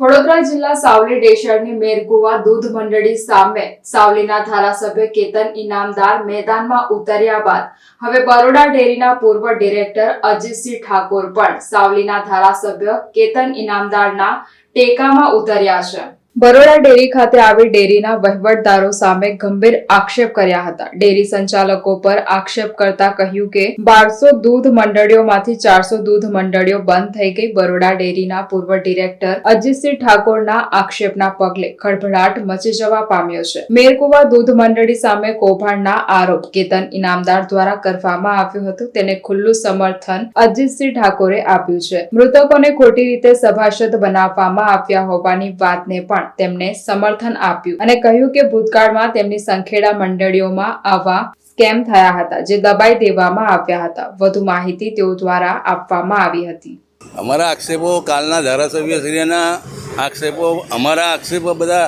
વડોદરા જિલ્લા સાવલી ડેશરની મેરગુવા દૂધ મંડળી સામે સાવલીના ધારાસભ્ય કેતન ઇનામદાર મેદાનમાં ઉતર્યા બાદ હવે બરોડા ડેરીના પૂર્વ ડિરેક્ટર અજીતસિંહ ઠાકોર પણ સાવલીના ધારાસભ્ય કેતન ઇનામદારના ટેકામાં ઉતર્યા છે. બરોડા ડેરી ખાતે આવી ડેરીના વહીવટદારો સામે ગંભીર આક્ષેપ કર્યા હતા. ડેરી સંચાલકો પર આક્ષેપ કરતા કહ્યું કે, બારસો દૂધ મંડળીઓમાંથી ચારસો દૂધ મંડળીઓ બંધ થઈ ગઈ. બરોડા ડેરીના પૂર્વ ડિરેક્ટર અજીતસિંહ ઠાકોરના આક્ષેપના પગલે ખળભળાટ મચી જવા પામ્યો છે. મેરકુવા દૂધ મંડળી સામે કૌભાંડના આરોપ કેતન ઇનામદાર દ્વારા કરવામાં આવ્યો હતો. તેને ખુલ્લું સમર્થન અજીતસિંહ ઠાકોરે આપ્યું છે. મૃતકોને ખોટી રીતે સભાસદ બનાવવામાં આવ્યા હોવાની વાતને પણ તેમણે સમર્થન આપ્યું અને કહ્યું કે ભૂતકાળમાં તેમની સંખેડા મંડળીઓમાં આવા સ્કેમ થયા હતા જે દબાઈ દેવામાં આવ્યા હતા. વધુ માહિતી તેઓ દ્વારા આપવામાં આવી હતી. અમારા આક્ષેપો કાલના ધારાસભ્યશ્રીના આક્ષેપો, અમારા આક્ષેપો બધા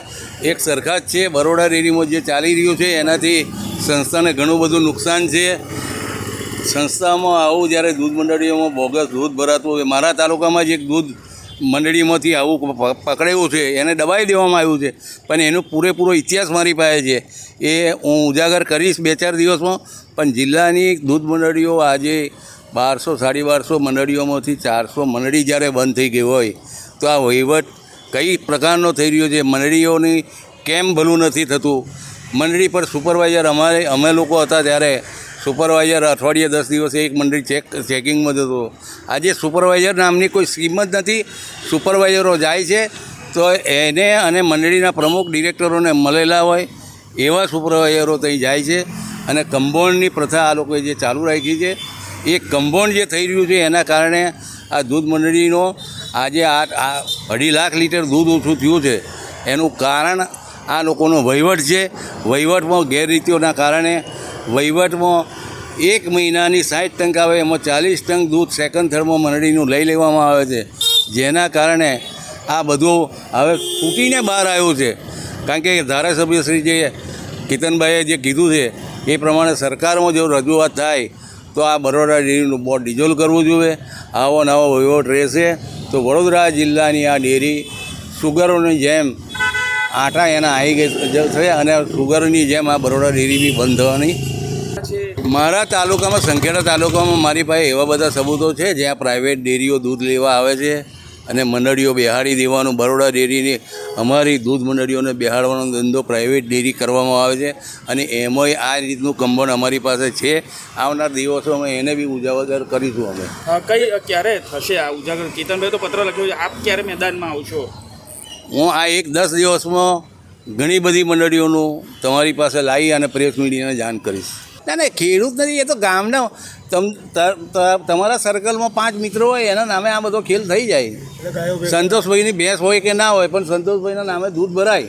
એક સરખા જ છે. બરોડા ડેરીમાં જે ચાલી રહ્યું છે, એનાથી સંસ્થાને ઘણું બધું નુકસાન છે. સંસ્થામાં આવું જ્યારે દૂધ મંડળીઓમાં બોગસ દૂધ ભરાતું હોય, મારા તાલુકામાં જ એક દૂધ મંડળીમાંથી આવું પકડાયું છે, એને દબાઈ દેવામાં આવ્યું છે. પણ એનો પૂરેપૂરો ઇતિહાસ મારી પાસે છે. એ હું ઉજાગર કરીશ બે ચાર દિવસમાં. પણ જિલ્લાની દૂધ મંડળીઓ આજે બારસો, સાડી બારસો મંડળીઓમાંથી ચારસો મંડળી જ્યારે બંધ થઈ ગઈ હોય, તો આ વહીવટ કઈ પ્રકારનો થઈ રહ્યો છે? મંડળીઓની કેમ ભલું નથી થતું? મંડળી પર સુપરવાઇઝર અમારે, અમે લોકો હતા ત્યારે સુપરવાઇઝર અઠવાડિયે દસ દિવસે એક મંડળી ચેક, ચેકિંગમાં જતો આજે સુપરવાઇઝર નામની કોઈ સ્કીમ જ નથી. સુપરવાઇઝરો જાય છે, તો એને અને મંડળીના પ્રમુખ ડિરેક્ટરોને મળેલા હોય, એવા સુપરવાઇઝરો ત્યાં જાય છે. અને કમ્પાઉન્ડની પ્રથા આ લોકોએ જે ચાલુ રાખી છે, એ કમ્પાઉન્ડ જે થઈ રહ્યું છે, એના કારણે આ દૂધ મંડળીનો આજે આ અઢી લાખ લીટર દૂધ ઓછું થયું છે. એનું કારણ આ લોકોનો વહીવટ છે. વહીવટમાં ગેરરીતિઓના કારણે વહીવટમાં એક મહિનાની સાઠ ટંક આવે, એમાં ચાલીસ ટંક દૂધ સેકન્ડ થર્ડમાં મંડળીનું લઈ લેવામાં આવે છે. જેના કારણે આ બધું હવે ફૂટીને બહાર આવ્યું છે. કારણ કે ધારાસભ્ય શ્રી જે કિતનભાઈએ જે કીધું છે, એ પ્રમાણે સરકારમાં જો રજૂઆત થાય, તો આ બરોડા ડેરીનું બોર્ડ ડિઝોલ્વ કરવું જોઈએ. આવો નવો વહીવટ રહેશે. તો વડોદરા જિલ્લાની આ ડેરી સુગરોની જેમ આટા એના આવી ગઈ છે અને સુગરની જેમ આ બરોડા ડેરી બી બંધ થવાની મારા તાલુકામાં સંખેડા તાલુકામાં મારી પાસે એવા બધા સબૂતો છે જ્યાં પ્રાઇવેટ ડેરીઓ દૂધ લેવા આવે છે અને મંડળીઓ બેહાડી દેવાનું બરોડા ડેરીની અમારી દૂધ મંડળીઓને બેહાડવાનો ધંધો પ્રાઇવેટ ડેરી કરવામાં આવે છે અને એમાંય આ રીતનું કંબણ અમારી પાસે છે. આવનાર દિવસોમાં એને બી ઉજાગર કરીશું અમે. કઈ ક્યારે થશે આ ઉજાગર? કેતનભાઈ તો પત્ર લખ્યો છે આપ ક્યારે મેદાનમાં આવશો હું આ એક દસ દિવસમાં ઘણી બધી મંડળીઓનું તમારી પાસે લાવી અને પ્રેસ મીડિયાને જાણ કરીશ. ના ના ખેડૂત નથી એ તો ગામના તમ તમારા સર્કલમાં પાંચ મિત્રો હોય એના નામે આ બધો ખેલ થઈ જાય. સંતોષભાઈની ભેંસ હોય કે ના હોય પણ સંતોષભાઈના નામે દૂધ ભરાય.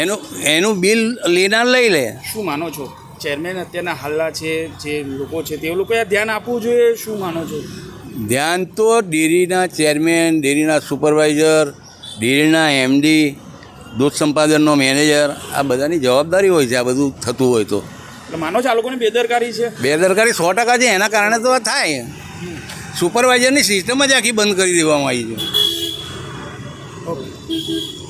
એનું એનું બિલ લેનાર લઈ લે. શું માનો છો? ચેરમેન અત્યારના હાલના છે જે લોકો છે તે લોકોએ ધ્યાન આપવું જોઈએ શું માનો છો? ધ્યાન તો ડેરીના ચેરમેન ડેરીના સુપરવાઇઝર ડેરીના એમડી દૂધ સંપાદનનો મેનેજર આ બધાની જવાબદારી હોય છે આ બધું થતું હોય તો. માનો છો આ લોકોની બેદરકારી છે? બેદરકારી સો ટકા છે. એના કારણે તો થાય. સુપરવાઇઝરની સિસ્ટમ જ આખી બંધ કરી દેવામાં આવી છે. ઓકે.